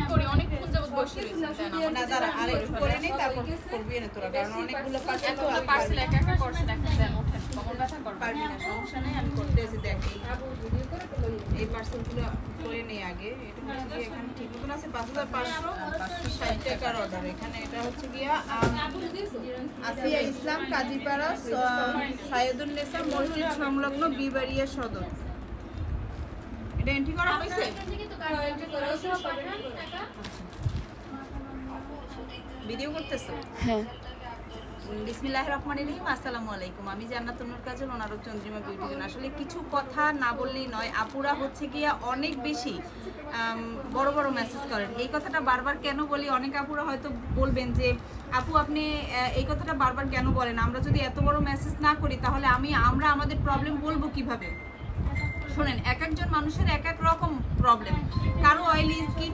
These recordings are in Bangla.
আমি করি অনেকক্ষণ যাবত বসে রয়েছি না দাঁড়া আর করে নেই তারপর করবি না তোরা কারণ অনেকগুলো পার্সেল এতগুলো পার্সেল একা একা করছে দেখেন দেন ওঠেন কমর ব্যথা করবে পারবি না সমস্যা নেই আমি করতে এসে এই- পার্সেলগুলো করে নেই আগে এটা হচ্ছে গিয়ে এখানে ঠিক মতন আছে পাঁচ হাজার পাঁচশো পাঁচশো ষাট টাকার অর্ডার এখানে এটা হচ্ছে গিয়া আসিয়া ইসলাম কাজীপাড়া সাইদুল নেসা মসজিদ সংলগ্ন বিবাড়িয়া সদর। এটা এন্ট্রি করা হয়েছে? ভিডিও করতেছো? হ্যাঁ। বিসমিল্লাহ রহমান রহিম আসসালামু আলাইকুম। আমি জান্নাতুন্নুর কাজল ওনারক চন্দ্রিমা বিউটিজন আসলে কিছু কথা না বললেই নয় আপুরা হচ্ছে গিয়া অনেক বেশি বড় বড় মেসেজ করেন। এই কথাটা বারবার কেন বলি? অনেক আপুরা হয়তো বলবেন যে আপু আপনি এই কথাটা বারবার কেন বলেন? আমরা যদি এত বড় মেসেজ না করি তাহলে আমি আমরা আমাদের প্রবলেম বলব কীভাবে? শোনেন এক একজন মানুষের এক এক রকম প্রবলেম কারও অয়েলি স্কিন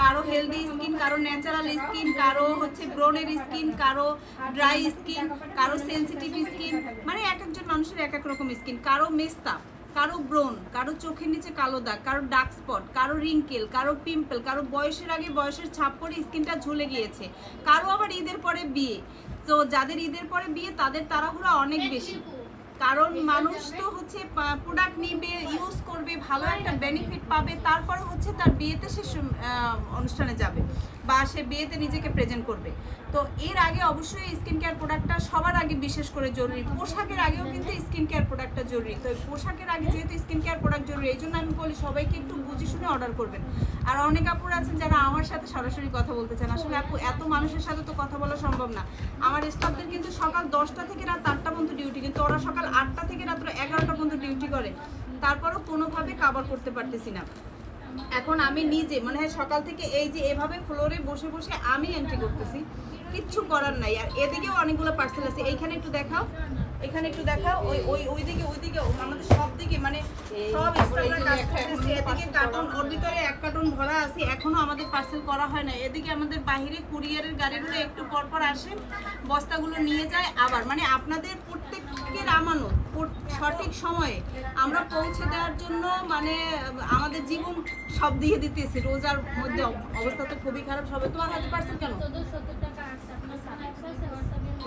কারও হেলদি স্কিন কারও ন্যাচারাল স্কিন কারও হচ্ছে ব্রনের স্কিন কারও ড্রাই স্কিন কারও সেন্সিটিভ স্কিন মানে এক একজন মানুষের এক এক রকম স্কিন কারও মেস্তা, কারও ব্রন কারও চোখের নিচে কালো দাগ, কারও ডার্ক স্পট কারও রিঙ্কেল কারও পিম্পল কারও বয়সের আগে বয়সের ছাপ পরে স্কিনটা ঝুলে গিয়েছে। কারও আবার ঈদের পরে বিয়ে। তো যাদের ঈদের পরে বিয়ে, তাদের তাড়াহুড়া অনেক বেশি। কারণ মানুষ তো হচ্ছে প্রোডাক্ট নিবে ইউজ করবে, ভালো একটা বেনিফিট পাবে, তারপরে হচ্ছে তার বিয়েতে সে অনুষ্ঠানে যাবে বা সে বিয়েতে নিজেকে প্রেজেন্ট করবে। তো এর আগে অবশ্যই স্কিন কেয়ার প্রোডাক্টটা সবার আগে বিশেষ করে জরুরি। পোশাকের আগেও কিন্তু স্কিন কেয়ার প্রোডাক্টটা জরুরি। তো পোশাকের আগে যেহেতু স্কিন কেয়ার প্রোডাক্ট জরুরি, এই জন্য আমি বলি সবাইকে একটু বুঝে শুনে অর্ডার করবেন। আর অনেক আপুরা আছেন যারা আমার সাথে সরাসরি কথা বলতে চান। আসলে আপু, এত মানুষের সাথে তো কথা বলা সম্ভব না। আমার স্টাফদের কিন্তু সকাল দশটা থেকে রাত আটটা পর্যন্ত ডিউটি কিন্তু ওরা সকাল আটটা থেকে রাত্র এগারোটা পর্যন্ত ডিউটি করে। তারপরও কোনোভাবে কাবার করতে পারতেছি না। এখন আমি নিজে মানে সকাল থেকে এই যে এভাবে ফ্লোরে বসে বসে আমি এন্ট্রি করতেছি। কিচ্ছু করার নাই। আর এদিকেও অনেকগুলো পার্সেল আছে। এইখানে একটু দেখাও। এখানে একটু দেখাও। ওই ওই, ওইদিকে ওইদিকে আমাদের সব দিকে মানে সব এদিকে কার্টন ওর ভিতরে এক কার্টন ভরা আছে। এখনও আমাদের পার্সেল করা হয় না এদিকে আমাদের বাইরে কুরিয়ারের গাড়িগুলো একটু পর পর আসে। বস্তাগুলো নিয়ে যায় আবার। মানে আপনাদের প্রত্যেকের আমানত সঠিক সময়ে আমরা পৌঁছে দেওয়ার জন্য মানে আমাদের জীবন সব দিয়ে দিতেছি। রোজার মধ্যে অবস্থা তো খুবই খারাপ। সবে তোমার হাতে পার্সেল কেন?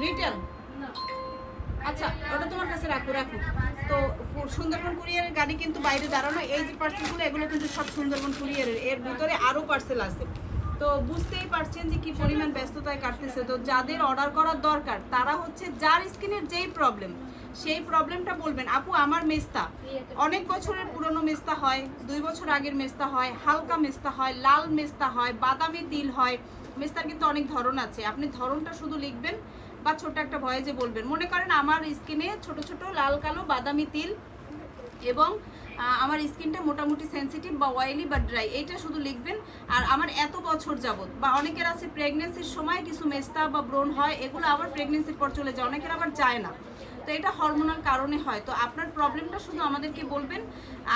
রিটেল আচ্ছা ওটা তোমার কাছে রাখো রাখো। তো সুন্দরবন কুরিয়ারের গাড়ি কিন্তু বাইরে দাঁড়ানো এই যে পার্সেলগুলো এগুলো কিন্তু সব সুন্দরবন কুরিয়ারের। এর ভিতরে আরও পার্সেল আছে। তো বুঝতেই পারছেন যে কি পরিমাণ ব্যস্ততায় কাটতেছে। তো যাদের অর্ডার করার দরকার তারা হচ্ছে যার স্কিনের যেই প্রবলেম সেই প্রবলেমটা বলবেন। আপু আমার মেস্তা। অনেক বছরের পুরনো মেস্তা হয় দুই বছর আগের মেস্তা হয় হালকা মেস্তা হয় লাল মেস্তা হয় বাদামি তিল হয়। মেস্তার কিন্তু অনেক ধরন আছে। আপনি ধরনটা শুধু লিখবেন বা ছোট একটা ভয়েজে বলবেন। মনে করেন আমার স্কিনে ছোট ছোট লাল, কালো, বাদামি তিল এবং আমার স্কিনটা মোটামুটি সেন্সিটিভ বা অয়েলি বা ড্রাই এইটা শুধু লিখবেন। আর আমার এত বছর যাবৎ বা অনেকের আছে প্রেগনেন্সির সময় কিছু মেস্তা বা ব্রণ হয়, এগুলো আবার প্রেগনেন্সির পর চলে যায়, অনেকের আবার যায় না। তো এটা হরমোনাল কারণে হয়। তো আপনার প্রবলেমটা শুধু আমাদেরকে বলবেন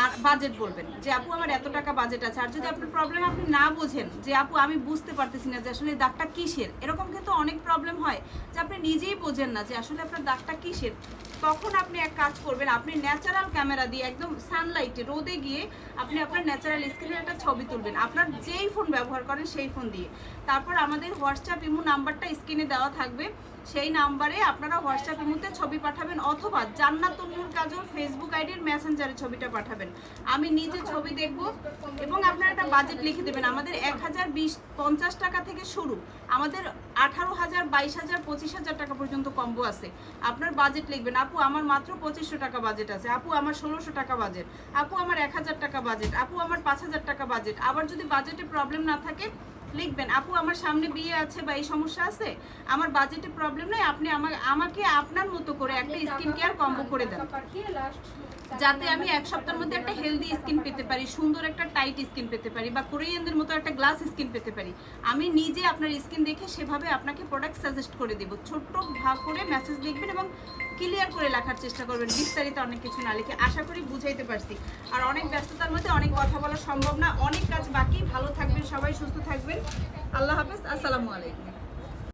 আর বাজেট বলবেন যে, আপু, আমার এত টাকা বাজেট আছে। আর যদি আপনার প্রবলেম আপনি না বোঝেন যে, আপু, আমি বুঝতে পারতেছি না যে আসলে দাগটা কিসের? এরকম কিন্তু অনেক প্রবলেম হয় যে, আপনি নিজেই বোঝেন না যে, আসলে আপনার দাগটা কিসের? তখন আপনি এক কাজ করবেন, আপনি ন্যাচারাল ক্যামেরা দিয়ে একদম সানলাইটে রোদে গিয়ে আপনি আপনার ন্যাচারাল স্ক্রিনের একটা ছবি তুলবেন। আপনার যেই ফোন ব্যবহার করেন সেই ফোন দিয়ে। তারপর আমাদের হোয়াটসঅ্যাপ ইমো নাম্বারটা স্ক্রিনে দেওয়া থাকবে। সেই নাম্বারে আপনারা হোয়াটসঅ্যাপ ইমোতে ছবি পাঠাবেন অথবা জান্নাতুন্নুর কাজল ফেসবুক আইডির মেসেঞ্জারে ছবিটা পাঠাবেন। আমি নিজে ছবি দেখব এবং আপনারা একটা বাজেট লিখে দেবেন। আমাদের এক হাজার বিশ, পঞ্চাশ টাকা থেকে শুরু। আমাদের আঠারো হাজার, বাইশ হাজার, পঁচিশ হাজার টাকা পর্যন্ত কম্বো আছে। আপনার বাজেট লিখবেন। আপু, আমার মাত্র পঁচিশশো টাকা বাজেট আছে। আপু, আমার ষোলোশো টাকা বাজেট আপু, আমার এক হাজার টাকা বাজেট আপু, আমার পাঁচ হাজার টাকা বাজেট আবার যদি বাজেটে প্রবলেম না থাকে লিখবেন আপু আমার সামনে বিয়ে আছে বা এই সমস্যা আছে আমার বাজেটে প্রবলেম নাই আপনি আমার আমাকে আপনার মতো করে একটা স্কিন কেয়ার কম্বো করে দেন। যাতে আমি এক সপ্তাহের মধ্যে একটা হেলদি স্কিন পেতে পারি, সুন্দর একটা টাইট স্কিন পেতে পারি বা কোরিয়ানদের মতো একটা গ্লাস স্কিন পেতে পারি। আমি নিজে আপনার স্কিন দেখে সেভাবে আপনাকে প্রোডাক্ট সাজেস্ট করে দেবো। ছোট্ট ভাগ করে মেসেজ লিখবেন এবং ক্লিয়ার করে লেখার চেষ্টা করবেন। বিস্তারিত অনেক কিছু না লিখে আশা করি বুঝাইতে পারছি। আর অনেক ব্যস্ততার মধ্যে অনেক কথা বলা সম্ভব না। অনেক কাজ বাকি। ভালো থাকবেন সবাই, সুস্থ থাকবেন। আল্লাহ হাফেজ। আসসালামু আলাইকুম।